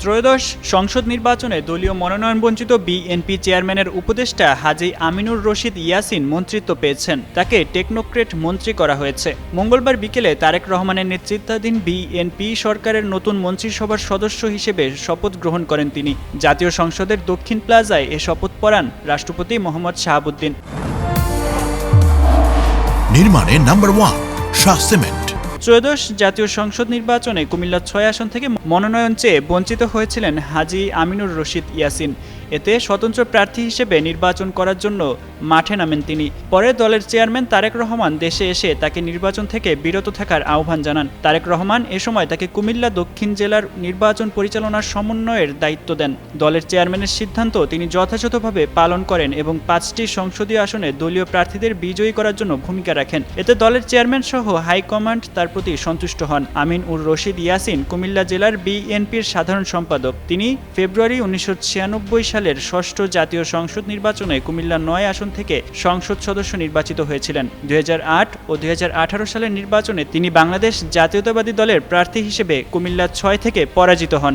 ত্রয়োদশ সংসদ নির্বাচনে দলীয় মনোনয়ন বঞ্চিত বিএনপি চেয়ারম্যানের উপদেষ্টা হাজি আমিনুর রশিদ ইয়াসিন মন্ত্রিত্ব পেয়েছেন। তাকে টেকনোক্রেট মন্ত্রী করা হয়েছে। মঙ্গলবার বিকেলে তারেক রহমানের নেতৃত্বাধীন বিএনপি সরকারের নতুন মন্ত্রিসভার সদস্য হিসেবে শপথ গ্রহণ করেন তিনি। জাতীয় সংসদের দক্ষিণ প্লাজায় এ শপথ পড়ান রাষ্ট্রপতি মোহাম্মদ শাহাবুদ্দিন। নির্মাণে নাম্বার ওয়ান শাহ সিমেন্ট। ত্রয়োদশ জাতীয় সংসদ নির্বাচনে কুমিল্লা ছয় আসন থেকে মনোনয়ন চেয়ে বঞ্চিত হয়েছিলেন হাজি আমিনুর রশিদ ইয়াসিন। এতে স্বতন্ত্র প্রার্থী হিসেবে নির্বাচন করার জন্য মাঠে নামেন তিনি। পরে দলের চেয়ারম্যান তারেক রহমান দেশে এসে তাকে নির্বাচন থেকে বিরত থাকার আহ্বান জানান। তারেক রহমান এ সময় তাকে কুমিল্লা দক্ষিণ জেলার নির্বাচন পরিচালনার সমন্বয়ের দায়িত্ব দেন। দলের চেয়ারম্যানের সিদ্ধান্ত তিনি যথাযথভাবে পালন করেন এবং পাঁচটি সংসদীয় আসনে দলীয় প্রার্থীদের বিজয়ী করার জন্য ভূমিকা রাখেন। এতে দলের চেয়ারম্যান সহ হাইকমান্ড তার প্রতি সন্তুষ্ট হন। আমিন উর রশিদ ইয়াসিন কুমিল্লা জেলার বিএনপির সাধারণ সম্পাদক। তিনি ফেব্রুয়ারি উনিশশো ছিয়ানব্বই সালের ষষ্ঠ জাতীয় সংসদ নির্বাচনে কুমিল্লা নয় আসন থেকে সংসদ সদস্য নির্বাচিত হয়েছিলেন। দুই হাজার আট ও দুই হাজার আঠারো সালের নির্বাচনে তিনি বাংলাদেশ জাতীয়তাবাদী দলের প্রার্থী হিসেবে কুমিল্লা ছয় থেকে পরাজিত হন।